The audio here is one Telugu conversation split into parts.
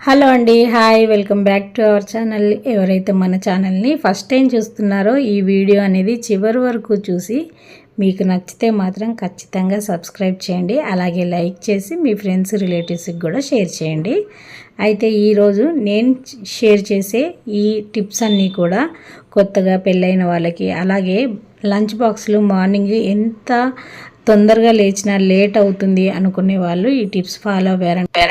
హలో అండి hi welcome back to our channel. ఎవరైతే మన ఛానల్ని ఫస్ట్ టైం చూస్తున్నారో ఈ వీడియో అనేది చివరి వరకు చూసి మీకు నచ్చితే మాత్రం ఖచ్చితంగా సబ్స్క్రైబ్ చేయండి. అలాగే లైక్ చేసి మీ ఫ్రెండ్స్ రిలేటివ్స్కి కూడా షేర్ చేయండి. అయితే ఈరోజు నేను షేర్ చేసే ఈ టిప్స్ అన్నీ కూడా కొత్తగా పెళ్ళైన వాళ్ళకి అలాగే లంచ్ బాక్స్లు మార్నింగ్ ఎంత తొందరగా లేచినా లేట్ అవుతుంది అనుకునే వాళ్ళు ఈ టిప్స్ ఫాలో అవ్వారంటే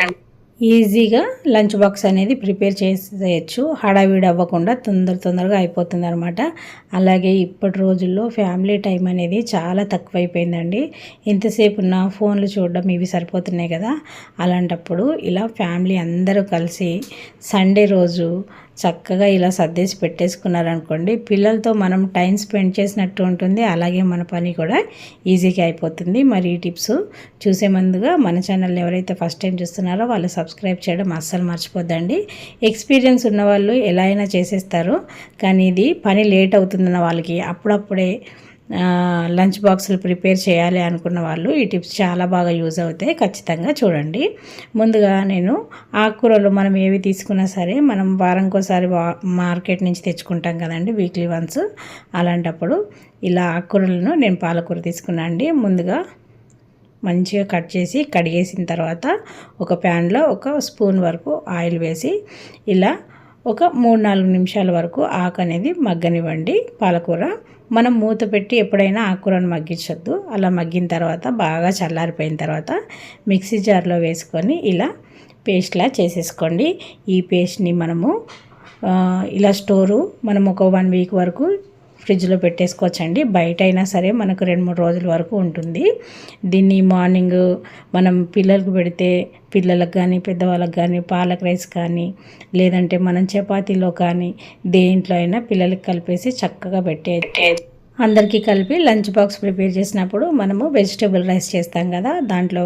ఈజీగా లంచ్ బాక్స్ అనేది ప్రిపేర్ చేసేయచ్చు. హడావిడి అవ్వకుండా తొందర తొందరగా అయిపోతుంది అనమాట అలాగే ఇప్పటి రోజుల్లో ఫ్యామిలీ టైం అనేది చాలా తక్కువైపోయిందండి. ఎంతసేపు ఉన్న ఫోన్లు చూడడం ఇవి సరిపోతున్నాయి కదా. అలాంటప్పుడు ఇలా ఫ్యామిలీ అందరూ కలిసి సండే రోజు చక్కగా ఇలా సర్దేసి పెట్టేసుకున్నారనుకోండి పిల్లలతో మనం టైం స్పెండ్ చేసినట్టు ఉంటుంది. అలాగే మన పని కూడా ఈజీగా అయిపోతుంది. మరి ఈ టిప్స్ చూసే ముందుగా మన ఛానల్ ఎవరైతే ఫస్ట్ టైం చూస్తున్నారో వాళ్ళు సబ్స్క్రైబ్ చేయడం అస్సలు మర్చిపోద్దండి. ఎక్స్పీరియన్స్ ఉన్న వాళ్ళు ఎలా అయినా చేసేస్తారు. కానీ ఇది పని లేట్ అవుతుందన్న వాళ్ళకి అప్పుడప్పుడే లంచ్ బాక్సులు ప్రిపేర్ చేయాలి అనుకున్న వాళ్ళు ఈ టిప్స్ చాలా బాగా యూజ్ అవుతాయి. ఖచ్చితంగా చూడండి. ముందుగా నేను ఆకుకూరలు మనం ఏవి తీసుకున్నా సరే మనం వారంకోసారి మార్కెట్ నుంచి తెచ్చుకుంటాం కదండి వీక్లీ వన్స్. అలాంటప్పుడు ఇలా ఆకుకూరలను నేను పాలకూర తీసుకున్నా అండి. ముందుగా మంచిగా కట్ చేసి కడిగేసిన తర్వాత ఒక ప్యాన్లో ఒక స్పూన్ వరకు ఆయిల్ వేసి ఇలా ఒక మూడు నాలుగు నిమిషాల వరకు ఆకు అనేది మగ్గనివ్వండి పాలకూర. మనం మూత పెట్టి ఎప్పుడైనా ఆకుకూరను మగ్గించొద్దు. అలా మగ్గిన తర్వాత బాగా చల్లారిపోయిన తర్వాత మిక్సీ జార్లో వేసుకొని ఇలా పేస్ట్లా చేసేసుకోండి. ఈ పేస్ట్ని మనము ఇలా స్టోరు మనం ఒక వన్ వీక్ వరకు ఫ్రిడ్జ్లో పెట్టేసుకోవచ్చండి. బయట అయినా సరే మనకు రెండు మూడు రోజుల వరకు ఉంటుంది. దీన్ని మార్నింగ్ మనం పిల్లలకు పెడితే పిల్లలకు కానీ పెద్దవాళ్ళకి కానీ పాలక్ రైస్ కానీ లేదంటే మనం చపాతీలో కానీ దేంట్లో అయినా పిల్లలకి కలిపేసి చక్కగా పెట్టే అందరికీ కలిపి లంచ్ బాక్స్ ప్రిపేర్ చేసినప్పుడు మనము వెజిటేబుల్ రైస్ చేస్తాం కదా దాంట్లో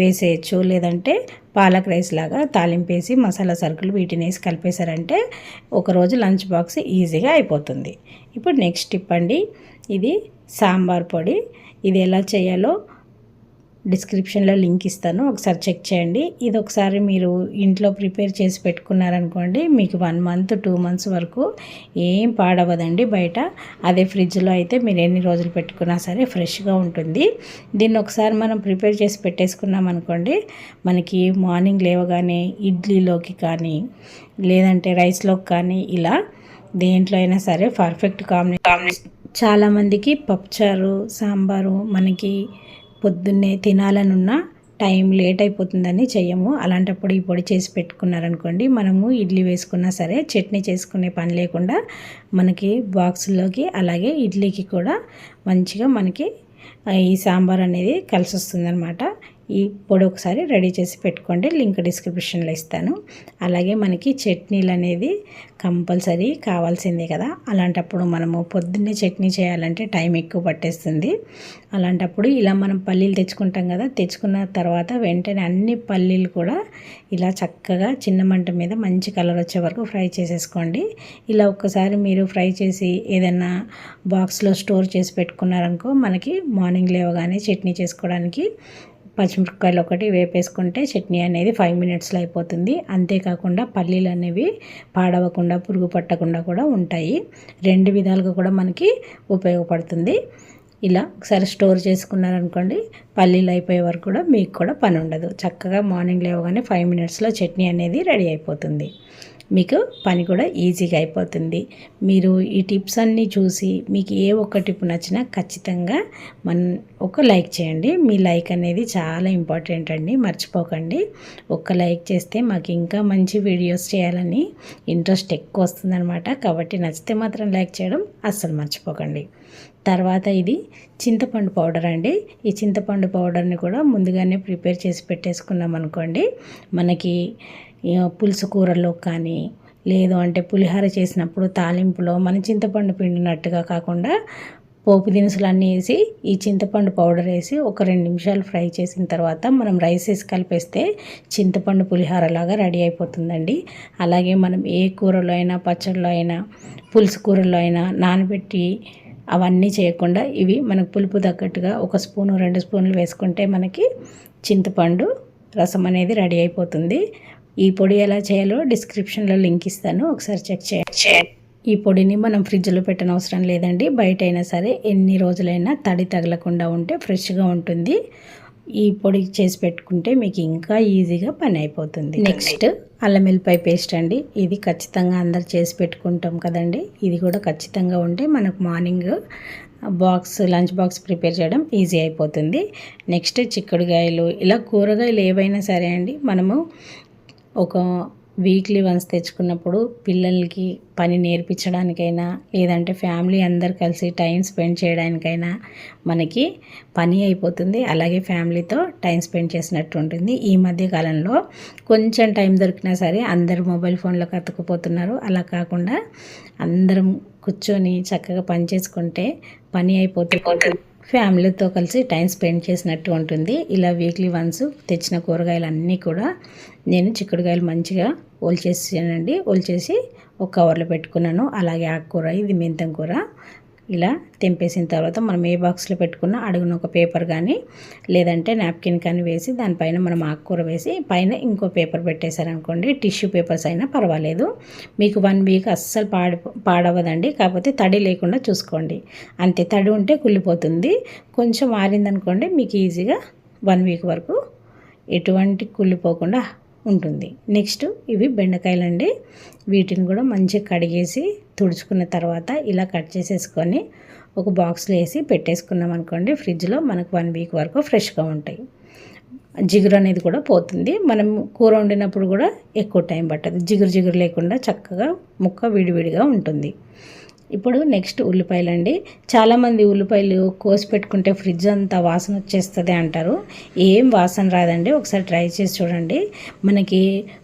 వేసేయచ్చు. లేదంటే పాలక్ రైస్ లాగా తాలింపేసి మసాలా సరుకులు వీటిని వేసి కలిపేశారంటే ఒకరోజు లంచ్ బాక్స్ ఈజీగా అయిపోతుంది. ఇప్పుడు నెక్స్ట్ టిప్ అండి. ఇది సాంబార్ పొడి. ఇది ఎలా చేయాలో డిస్క్రిప్షన్లో లింక్ ఇస్తాను. ఒకసారి చెక్ చేయండి. ఇది ఒకసారి మీరు ఇంట్లో ప్రిపేర్ చేసి పెట్టుకున్నారనుకోండి మీకు వన్ మంత్ టూ మంత్స్ వరకు ఏం పాడవదండి బయట. అదే ఫ్రిడ్జ్లో అయితే మీరు ఎన్ని రోజులు పెట్టుకున్నా సరే ఫ్రెష్గా ఉంటుంది. దీన్ని ఒకసారి మనం ప్రిపేర్ చేసి పెట్టేసుకున్నాం అనుకోండి మనకి మార్నింగ్ లేవగానే ఇడ్లీలోకి కానీ లేదంటే రైస్లోకి కానీ ఇలా దేంట్లో అయినా సరే పర్ఫెక్ట్ కాంబినేషన్. చాలామందికి పప్పుచారు సాంబారు మనకి పొద్దున్నే తినాలనున్న టైం లేట్ అయిపోతుందని చెయ్యము. అలాంటప్పుడు ఈ పొడి చేసి పెట్టుకున్నారనుకోండి మనము ఇడ్లీ వేసుకున్నా సరే చట్నీ చేసుకునే పని లేకుండా మనకి బాక్సుల్లోకి అలాగే ఇడ్లీకి కూడా మంచిగా మనకి ఈ సాంబార్ అనేది కలిసి వస్తుందన్నమాట ఈ పొడి ఒకసారి రెడీ చేసి పెట్టుకోండి. లింక్ డిస్క్రిప్షన్లో ఇస్తాను. అలాగే మనకి చట్నీలు అనేది కంపల్సరీ కావాల్సిందే కదా. అలాంటప్పుడు మనము పొద్దున్నే చట్నీ చేయాలంటే టైం ఎక్కువ పట్టేస్తుంది. అలాంటప్పుడు ఇలా మనం పల్లీలు తెచ్చుకుంటాం కదా. తెచ్చుకున్న తర్వాత వెంటనే అన్ని పల్లీలు కూడా ఇలా చక్కగా చిన్న మంట మీద మంచి కలర్ వచ్చే వరకు ఫ్రై చేసేసుకోండి. ఇలా ఒక్కసారి మీరు ఫ్రై చేసి ఏదైనా బాక్స్లో స్టోర్ చేసి పెట్టుకున్నారనుకో మనకి మార్నింగ్ లేవగానే చట్నీ చేసుకోవడానికి పచ్చిమిరపకాయలు ఒకటి వేపేసుకుంటే చట్నీ అనేది ఫైవ్ మినిట్స్లో అయిపోతుంది. అంతేకాకుండా పల్లీలు అనేవి పాడవకుండా పురుగు పట్టకుండా కూడా ఉంటాయి. రెండు విధాలుగా కూడా మనకి ఉపయోగపడుతుంది. ఇలా ఒకసారి స్టోర్ చేసుకున్నారనుకోండి పల్లీలు అయిపోయే వరకు కూడా మీకు కూడా పని ఉండదు. చక్కగా మార్నింగ్ లేవగానే ఫైవ్ మినిట్స్లో చట్నీ అనేది రెడీ అయిపోతుంది. మీకు పని కూడా ఈజీగా అయిపోతుంది. మీరు ఈ టిప్స్ అన్నీ చూసి మీకు ఏ ఒక్క టిప్ నచ్చినా ఖచ్చితంగా మన ఒక లైక్ చేయండి. మీ లైక్ అనేది చాలా ఇంపార్టెంట్ అండి. మర్చిపోకండి. ఒక్క లైక్ చేస్తే మాకు ఇంకా మంచి వీడియోస్ చేయాలని ఇంట్రెస్ట్ ఎక్కువ వస్తుందనమాట కాబట్టి నచ్చితే మాత్రం లైక్ చేయడం అస్సలు మర్చిపోకండి. తర్వాత ఇది చింతపండు పౌడర్ అండి. ఈ చింతపండు పౌడర్ని కూడా ముందుగానే ప్రిపేర్ చేసి పెట్టేసుకున్నాం అనుకోండి మనకి పులుసు కూరల్లో కానీ లేదు అంటే పులిహోర చేసినప్పుడు తాలింపులో మన చింతపండు పిండినట్టుగా కాకుండా పోపు దినుసులు అన్నీ వేసి ఈ చింతపండు పౌడర్ వేసి ఒక రెండు నిమిషాలు ఫ్రై చేసిన తర్వాత మనం రైస్ వేసి కలిపేస్తే చింతపండు పులిహార లాగా రెడీ అయిపోతుందండి. అలాగే మనం ఏ కూరలో అయినా పచ్చళ్ళలో అయినా పులుసు కూరలో అయినా నానబెట్టి అవన్నీ చేయకుండా ఇవి మనకు పులుపు తగ్గట్టుగా ఒక స్పూను రెండు స్పూన్లు వేసుకుంటే మనకి చింతపండు రసం అనేది రెడీ అయిపోతుంది. ఈ పొడి ఎలా చేయాలో డిస్క్రిప్షన్లో లింక్ ఇస్తాను. ఒకసారి చెక్ చేయండి. ఈ పొడిని మనం ఫ్రిడ్జ్లో పెట్టనవసరం లేదండి. బయట అయినా సరే ఎన్ని రోజులైనా తడి తగలకుండా ఉంటే ఫ్రెష్గా ఉంటుంది. ఈ పొడి చేసి పెట్టుకుంటే మీకు ఇంకా ఈజీగా పని అయిపోతుంది. నెక్స్ట్ అల్లం వెల్లిపాయ పేస్ట్ అండి. ఇది ఖచ్చితంగా అందరు చేసి పెట్టుకుంటాం కదండి. ఇది కూడా ఖచ్చితంగా ఉంటే మనకు morning box lunch box prepare చేయడం ఈజీ అయిపోతుంది. నెక్స్ట్ చిక్కుడుకాయలు ఇలా కూరగాయలు ఏవైనా సరే అండి మనము ఒక వీక్లీ వన్స్ తెచ్చుకున్నప్పుడు పిల్లలకి పని నేర్పించడానికైనా లేదంటే ఫ్యామిలీ అందరు కలిసి టైం స్పెండ్ చేయడానికైనా మనకి పని అయిపోతుంది. అలాగే ఫ్యామిలీతో టైం స్పెండ్ చేసినట్టు ఉంటుంది. ఈ మధ్య కాలంలో కొంచెం టైం దొరికినా సరే అందరు మొబైల్ ఫోన్లోకి అతుక్కుపోతున్నారు అలా కాకుండా అందరం కూర్చొని చక్కగా పని చేసుకుంటే పని అయిపోతుంది ఫ్యామిలీతో కలిసి టైం స్పెండ్ చేసినట్టు ఉంటుంది. ఇలా వీక్లీ వన్స్ తెచ్చిన కూరగాయలు అన్నీ కూడా నేను చిక్కుడుకాయలు మంచిగా ఒలిచేసానండి. ఒలిచేసి ఒక కవర్లో పెట్టుకున్నాను. అలాగే ఆకుకూర ఇది మెంతం కూర ఇలా తెంపేసిన తర్వాత మనం ఏ బాక్స్లో పెట్టుకున్నా అడుగున ఒక పేపర్ కానీ లేదంటే నాప్కిన్ కానీ వేసి దానిపైన మనం ఆకుకూర వేసి పైన ఇంకో పేపర్ పెట్టేశారనుకోండి టిష్యూ పేపర్స్ అయినా పర్వాలేదు. మీకు వన్ వీక్ అస్సలు పాడి పాడవదండి కాకపోతే తడి లేకుండా చూసుకోండి. అంతే తడి ఉంటే కుళ్ళిపోతుంది. కొంచెం మారిందనుకోండి మీకు ఈజీగా వన్ వీక్ వరకు ఎటువంటి కుళ్ళిపోకుండా ఉంటుంది. నెక్స్ట్ ఇవి బెండకాయలండి. వీటిని కూడా మంచిగా కడిగేసి తుడుచుకున్న తర్వాత ఇలా కట్ చేసేసుకొని ఒక బాక్స్లో వేసి పెట్టేసుకున్నాం అనుకోండి ఫ్రిడ్జ్లో మనకు వన్ వీక్ వరకు ఫ్రెష్గా ఉంటాయి. జిగురు అనేది కూడా పోతుంది. మనం కూర వండినప్పుడు కూడా ఎక్కువ టైం పట్టదు. జిగురు జిగురు లేకుండా చక్కగా ముక్క విడివిడిగా ఉంటుంది. ఇప్పుడు నెక్స్ట్ ఉల్లిపాయలు అండి చాలామంది ఉల్లిపాయలు కోసి పెట్టుకుంటే ఫ్రిడ్జ్ అంతా వాసన వచ్చేస్తుంది అంటారు. ఏం వాసన రాదండి. ఒకసారి ట్రై చేసి చూడండి. మనకి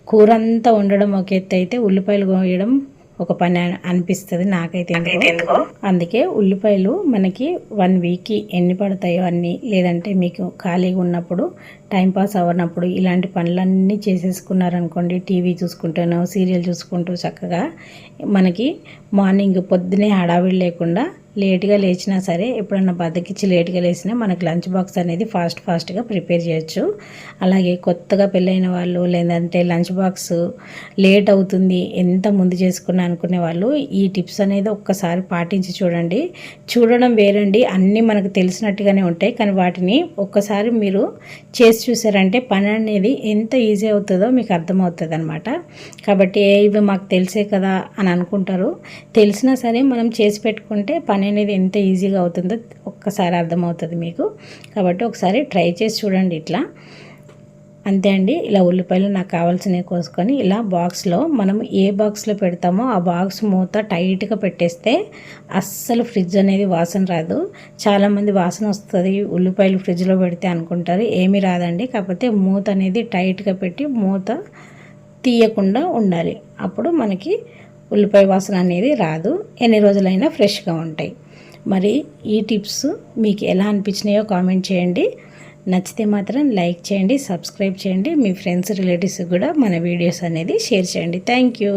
కూర అంతా వండడం ఒక ఎత్తు అయితే ఉల్లిపాయలు కోయడం ఒక పని అనిపిస్తుంది నాకైతే ఎందుకో. అందుకే ఉల్లిపాయలు మనకి వన్ వీక్కి ఎన్ని పడతాయో అన్నీ లేదంటే మీకు ఖాళీగా ఉన్నప్పుడు టైంపాస్ అవ్వనప్పుడు ఇలాంటి పనులన్నీ చేసేసుకున్నారనుకోండి టీవీ చూసుకుంటాను సీరియల్ చూసుకుంటూ చక్కగా మనకి మార్నింగ్ పొద్దునే హడావిడి లేకుండా లేట్గా లేచినా సరే ఎప్పుడన్నా బద్దకిచ్చి లేట్గా లేచినా మనకు లంచ్ బాక్స్ అనేది ఫాస్ట్ ఫాస్ట్గా ప్రిపేర్ చేయొచ్చు. అలాగే కొత్తగా పెళ్ళైన వాళ్ళు లేదంటే లంచ్ బాక్స్ లేట్ అవుతుంది ఎంత ముందు చేసుకున్నా అనుకునే వాళ్ళు ఈ టిప్స్ అనేది ఒక్కసారి పాటించి చూడండి. చూడడం వేరండి అన్నీ మనకు తెలిసినట్టుగానే ఉంటాయి. కానీ వాటిని ఒక్కసారి మీరు చేసి చూసారంటే పని అనేది ఎంత ఈజీ అవుతుందో మీకు అర్థమవుతుంది అనమాట కాబట్టి ఇవి మాకు తెలిసే కదా అని అనుకుంటారు. తెలిసినా సరే మనం చేసి పెట్టుకుంటే పని అనేది ఎంత ఈజీగా అవుతుందో ఒక్కసారి అర్థమవుతుంది మీకు. కాబట్టి ఒకసారి ట్రై చేసి చూడండి ఇట్లా. అంతే అండి ఇలా ఉల్లిపాయలు నాకు కావాల్సినవి కోసుకొని ఇలా బాక్స్లో మనం ఏ బాక్స్లో పెడతామో ఆ బాక్స్ మూత టైట్గా పెట్టేస్తే అస్సలు ఫ్రిడ్జ్ అనేది వాసన రాదు. చాలామంది వాసన వస్తుంది ఉల్లిపాయలు ఫ్రిడ్జ్లో పెడితే అనుకుంటారు ఏమీ రాదండి. కాకపోతే మూత అనేది టైట్గా పెట్టి మూత తీయకుండా ఉండాలి. అప్పుడు మనకి ఉల్లిపాయ వాసన అనేది రాదు. ఎన్ని రోజులైనా ఫ్రెష్గా ఉంటాయి. మరి ఈ టిప్స్ మీకు ఎలా అనిపించినాయో కామెంట్ చేయండి. నచ్చితే మాత్రం లైక్ చేయండి సబ్స్క్రైబ్ చేయండి. మీ ఫ్రెండ్స్ రిలేటివ్స్ కూడా మన వీడియోస్ అనేది షేర్ చేయండి. Thank you.